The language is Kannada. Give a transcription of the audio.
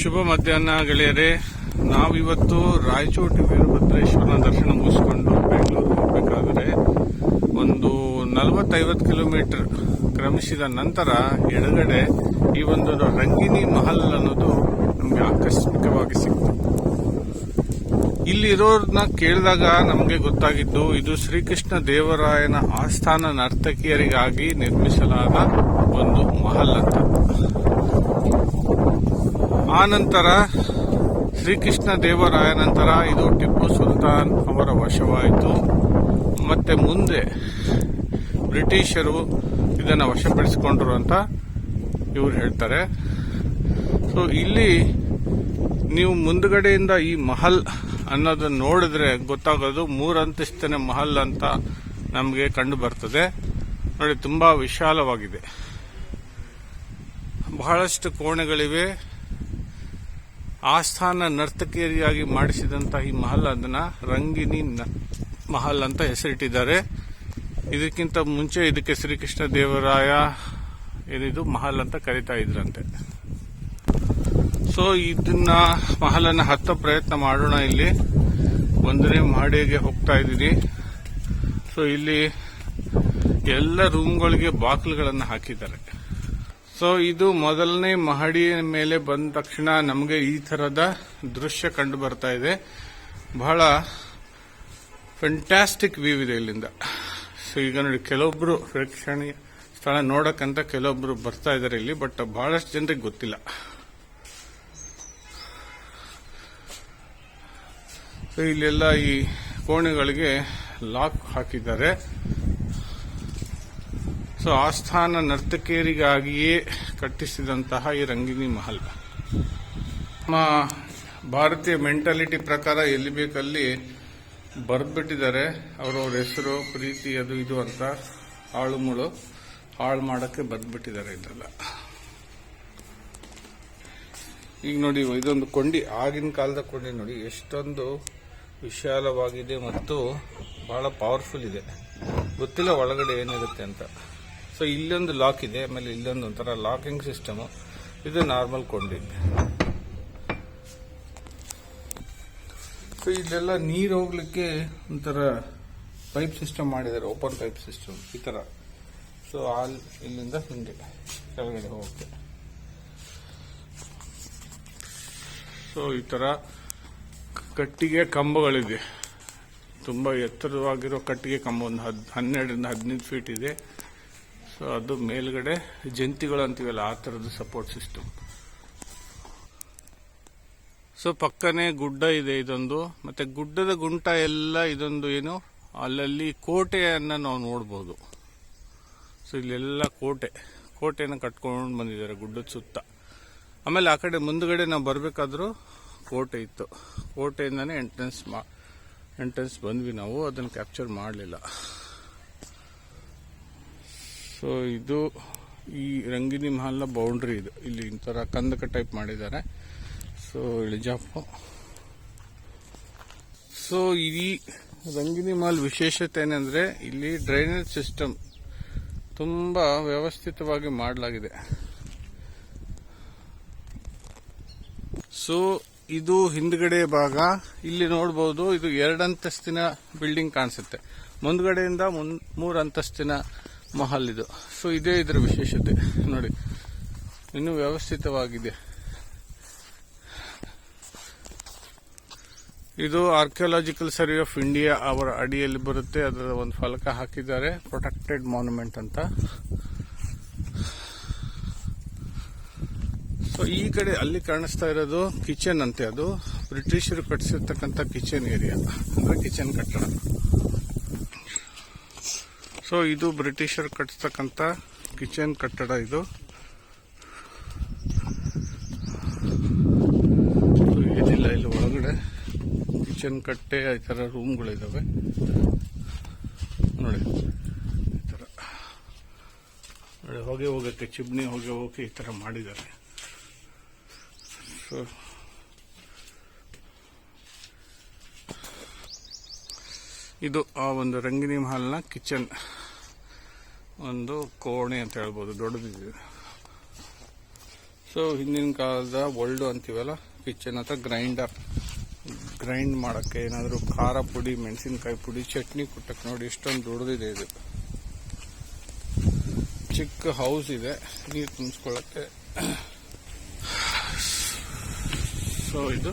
ಶುಭ ಮಧ್ಯಾಹ್ನ ಗೆಳೆಯರೇ, ನಾವಿವತ್ತು ರಾಯಚೋಟಿ ವೀರಭದ್ರೇಶ್ವರನ ದರ್ಶನ ಮುಗಿಸ್ಕೊಂಡು ಬೆಂಗಳೂರು ಹೋಗಬೇಕಾದ್ರೆ ಒಂದು ನಲವತ್ತೈವತ್ತು ಕಿಲೋಮೀಟರ್ ಕ್ರಮಿಸಿದ ನಂತರ ಎಡಗಡೆ ಈ ಒಂದು ರಂಗಿನಿ ಮಹಲ್ ಅನ್ನೋದು ನಮಗೆ ಆಕಸ್ಮಿಕವಾಗಿ ಸಿಕ್ತು. ಇಲ್ಲಿರೋರ್ನ ಕೇಳಿದಾಗ ನಮಗೆ ಗೊತ್ತಾಗಿದ್ದು, ಇದು ಶ್ರೀಕೃಷ್ಣ ದೇವರಾಯನ ಆಸ್ಥಾನ ನರ್ತಕಿಯರಿಗಾಗಿ ನಿರ್ಮಿಸಲಾದ ಒಂದು ಮಹಲ್ ಅಂತ. ಆ ನಂತರ ಶ್ರೀಕೃಷ್ಣ ದೇವರಾಯ ನಂತರ ಇದು ಟಿಪ್ಪು ಸುಲ್ತಾನ್ ಅವರ ವಶವಾಯಿತು. ಮತ್ತೆ ಮುಂದೆ ಬ್ರಿಟಿಷರು ಇದನ್ನು ವಶಪಡಿಸಿಕೊಂಡ್ರು ಅಂತ ಇವರು ಹೇಳ್ತಾರೆ. ಸೊ ಇಲ್ಲಿ ನೀವು ಮುಂದುಗಡೆಯಿಂದ ಈ ಮಹಲ್ ಅನ್ನೋದನ್ನ ನೋಡಿದ್ರೆ ಗೊತ್ತಾಗೋದು ಮೂರಂತಸ್ತಿನ ಮಹಲ್ ಅಂತ ನಮಗೆ ಕಂಡು ಬರ್ತದೆ. ನೋಡಿ, ತುಂಬಾ ವಿಶಾಲವಾಗಿದೆ. ಬಹಳಷ್ಟು ಕೋಣೆಗಳಿವೆ. ಆಸ್ಥಾನ ನರ್ತಕಿಯರಿಯಾಗಿ ಮಾಡಿಸಿದಂತಹ ಈ ಮಹಲ್ ಅದನ್ನ ರಂಗಿನಿ ಮಹಲ್ ಅಂತ ಹೆಸರಿಟ್ಟಿದ್ದಾರೆ. ಇದಕ್ಕಿಂತ ಮುಂಚೆ ಇದಕ್ಕೆ ಶ್ರೀಕೃಷ್ಣ ದೇವರಾಯ ಏನಿದು, ಮಹಲ್ ಅಂತ ಕರಿತಾ ಇದ್ರಂತೆ. ಸೊ ಇದನ್ನ ಮಹಲನ್ನ ಹತ್ತ ಪ್ರಯತ್ನ ಮಾಡೋಣ ಇಲ್ಲಿ. ಒಂದನೇ ಮಹಡಿಗೆ ಹೋಗ್ತಾ ಇದ್ದೀನಿ. ಸೊ ಇಲ್ಲಿ ಎಲ್ಲ ರೂಮ್ಗಳಿಗೆ ಬಾಗಿಲುಗಳನ್ನು ಹಾಕಿದ್ದಾರೆ. ಸೊ ಇದು ಮೊದಲನೇ ಮಹಡಿಯ ಮೇಲೆ ಬಂದ ತಕ್ಷಣ ನಮಗೆ ಈ ತರದ ದೃಶ್ಯ ಕಂಡು ಬರ್ತಾ ಇದೆ. ಬಹಳ ಫೆಂಟಾಸ್ಟಿಕ್ ವ್ಯೂ ಇದೆ ಇಲ್ಲಿಂದ. ಸೊ ಈಗ ನೋಡಿ, ಕೆಲವೊಬ್ರು ಪ್ರೇಕ್ಷಣೀಯ ಸ್ಥಳ ನೋಡಕ್ಕಂತ ಕೆಲವೊಬ್ರು ಬರ್ತಾ ಇದ್ದಾರೆ ಇಲ್ಲಿ ಬಟ್ ಬಹಳಷ್ಟು ಜನರಿಗೆ ಗೊತ್ತಿಲ್ಲ. ಸೊ ಇಲ್ಲೆಲ್ಲ ಈ ಕೋಣೆಗಳಿಗೆ ಲಾಕ್ ಹಾಕಿದ್ದಾರೆ. ಸೊ ಆಸ್ಥಾನ ನರ್ತಕಿಯರಿಗಾಗಿಯೇ ಕಟ್ಟಿಸಿದಂತಹ ಈ ರಂಗಿನಿ ಮಹಲ್. ನಮ್ಮ ಭಾರತೀಯ ಮೆಂಟಾಲಿಟಿ ಪ್ರಕಾರ ಎಲ್ಲಿ ಬೇಕಲ್ಲಿ ಬರೆದ್ಬಿಟ್ಟಿದ್ದಾರೆ. ಅವರವ್ರ ಹೆಸರು, ಪ್ರೀತಿ, ಅದು ಇದು ಅಂತ ಹಾಳು ಮುಳು ಹಾಳು ಮಾಡೋಕ್ಕೆ ಬರೆದ್ಬಿಟ್ಟಿದ್ದಾರೆ ಇದೆಲ್ಲ. ಈಗ ನೋಡಿ, ಇದೊಂದು ಕೊಂಡಿ, ಆಗಿನ ಕಾಲದ ಕೊಂಡಿ ನೋಡಿ, ಎಷ್ಟೊಂದು ವಿಶಾಲವಾಗಿದೆ ಮತ್ತು ಬಹಳ ಪವರ್ಫುಲ್ ಇದೆ. ಗೊತ್ತಿಲ್ಲ ಒಳಗಡೆ ಏನಿರುತ್ತೆ ಅಂತ. ಸೊ ಇಲ್ಲೊಂದು ಲಾಕ್ ಇದೆ, ಆಮೇಲೆ ಇಲ್ಲೊಂದು ಒಂಥರ ಲಾಕಿಂಗ್ ಸಿಸ್ಟಮು ಇದು ನಾರ್ಮಲ್ ಕೊಂಡಿ ಸೊ ಇಲ್ಲೆಲ್ಲ ನೀರು ಹೋಗ್ಲಿಕ್ಕೆ ಒಂಥರ ಪೈಪ್ ಸಿಸ್ಟಮ್ ಮಾಡಿದ್ದಾರೆ ಓಪನ್ ಪೈಪ್ ಸಿಸ್ಟಮ್ ಈ ಥರ ಸೊ ಆಲ್ ಇಲ್ಲಿಂದ ಹಿಂಗೆ ಕೆಳಗಡೆ ಹೋಗುತ್ತೆ ಸೊ ಈ ಥರ ಕಟ್ಟಿಗೆ ಕಂಬಗಳಿದೆ. ತುಂಬ ಎತ್ತರವಾಗಿರೋ ಕಟ್ಟಿಗೆ ಕಂಬ, ಒಂದು ಹದ್, ಹನ್ನೆರಡರಿಂದ ಹದಿನೈದು ಫೀಟ್ ಇದೆ. ಸೊ ಅದು ಮೇಲ್ಗಡೆ ಜಂತಿಗಳು ಅಂತೀವಲ್ಲ, ಆ ಥರದ್ದು ಸಪೋರ್ಟ್ ಸಿಸ್ಟಮ್ ಸೊ ಪಕ್ಕನೆ ಗುಡ್ಡ ಇದೆ ಇದೊಂದು, ಮತ್ತೆ ಗುಡ್ಡದ ಗುಂಟ ಎಲ್ಲ ಇದೊಂದು ಏನು, ಅಲ್ಲಲ್ಲಿ ಕೋಟೆಯನ್ನ ನಾವು ನೋಡ್ಬೋದು. ಸೊ ಇಲ್ಲೆಲ್ಲ ಕೋಟೆ ಕೋಟೆಯನ್ನು ಕಟ್ಕೊಂಡು ಬಂದಿದ್ದಾರೆ ಗುಡ್ಡದ ಸುತ್ತ. ಆಮೇಲೆ ಆ ಕಡೆ ಮುಂದ್ಗಡೆ ನಾವು ಬರಬೇಕಾದ್ರೂ ಕೋಟೆ ಇತ್ತು. ಕೋಟೆಯಿಂದನೇ ಎಂಟ್ರೆನ್ಸ್ ಮಾ ಎಂಟ್ರೆನ್ಸ್ ಬಂದ್ವಿ ನಾವು, ಅದನ್ನು ಕ್ಯಾಪ್ಚರ್ ಮಾಡಲಿಲ್ಲ. ಸೊ ಇದು ಈ ರಂಗಿನಿ ಮಹಲ್ನ ಬೌಂಡ್ರಿ ಇದು. ಇಲ್ಲಿ ಇಂಥರ ಕಂದಕ ಟೈಪ್ ಮಾಡಿದ್ದಾರೆ. ಸೊ ಇಳಿಜಾಪು. ಸೊ ಈ ರಂಗಿನಿ ಮಹಲ್ ವಿಶೇಷತೆ ಏನಂದ್ರೆ, ಇಲ್ಲಿ ಡ್ರೈನೇಜ್ ಸಿಸ್ಟಮ್ ತುಂಬಾ ವ್ಯವಸ್ಥಿತವಾಗಿ ಮಾಡಲಾಗಿದೆ. ಸೊ ಇದು ಹಿಂದ್ಗಡೆ ಭಾಗ. ಇಲ್ಲಿ ನೋಡಬಹುದು ಇದು ಎರಡಂತಸ್ತಿನ ಬಿಲ್ಡಿಂಗ್ ಕಾಣಿಸುತ್ತೆ. ಮುಂದ್ಗಡೆಯಿಂದ ಮುನ್- ಮೂರು ಅಂತಸ್ತಿನ ಮಹಲ್ ಇದು. ಸೊ ಇದೇ ಇದರ ವಿಶೇಷತೆ. ನೋಡಿ. ಇನ್ನು ವ್ಯವಸ್ಥಿತವಾಗಿದೆ. ಇದು ಆರ್ಕಿಯೋಲಾಜಿಕಲ್ ಸರ್ವೆ ಆಫ್ ಇಂಡಿಯಾ ಅವರ ಅಡಿಯಲ್ಲಿ ಬರುತ್ತೆ. ಅದರ ಒಂದು ಫಲಕ ಹಾಕಿದ್ದಾರೆ. ಪ್ರೊಟೆಕ್ಟೆಡ್ ಮಾನ್ಯುಮೆಂಟ್ ಅಂತ. ಸೊ ಈ ಕಡೆ ಅಲ್ಲಿ ಕಾಣಿಸ್ತಾ ಇರೋದು ಕಿಚನ್ ಅಂತೆ ಅದು. ಬ್ರಿಟಿಷರು ಕಟ್ಟಿಸಿರ್ತಕ್ಕಂಥ ಕಿಚನ್ ಏರಿಯಾ ಅಂದ್ರೆ ಕಿಚನ್ ಕಟ್ಟಡ. ಸೊ ಇದು ಬ್ರಿಟಿಷರು ಕಟ್ಟಿಸ್ತಕ್ಕಂಥ ಕಿಚನ್ ಕಟ್ಟಡ ಇದು. ಏನಿಲ್ಲ, ಇಲ್ಲಿ ಒಳಗಡೆ ಕಿಚನ್ ಕಟ್ಟೆ, ಈ ಥರ ರೂಮ್ಗಳಿದ್ದಾವೆ ನೋಡಿ, ಈ ಥರ ನೋಡಿ, ಹೊಗೆ ಹೋಗೋಕ್ಕೆ ಚಿಬ್ನಿ ಹೊಗೆ ಹೋಗಿ ಈ ಥರ ಮಾಡಿದ್ದಾರೆ. ಸೊ ಇದು ಆ ಒಂದು ರಂಗಿನಿ ಮಹಲ್ನ ಕಿಚನ್. ಒಂದು ಕೋಣೆ ಅಂತ ಹೇಳ್ಬೋದು ದೊಡ್ಡದಿದೆ ಸೊ ಹಿಂದಿನ ಕಾಲದ ಒಲ್ಡು ಅಂತೀವಲ್ಲ ಕಿಚನ್ ಹತ್ರ ಗ್ರೈಂಡರ್ ಗ್ರೈಂಡ್ ಮಾಡೋಕ್ಕೆ ಏನಾದರೂ ಖಾರ ಪುಡಿ, ಮೆಣಸಿನಕಾಯಿ ಪುಡಿ, ಚಟ್ನಿ ಕುಟ್ಟಕ್ಕೆ ನೋಡಿ ಇಷ್ಟೊಂದು ದೊಡ್ಡದಿದೆ ಇದು. ಚಿಕ್ಕ ಹೌಸ್ ಇದೆ, ನೀರು ತುಂಬಿಸ್ಕೊಳ್ಳೋಕ್ಕೆ ಸೊ ಇದು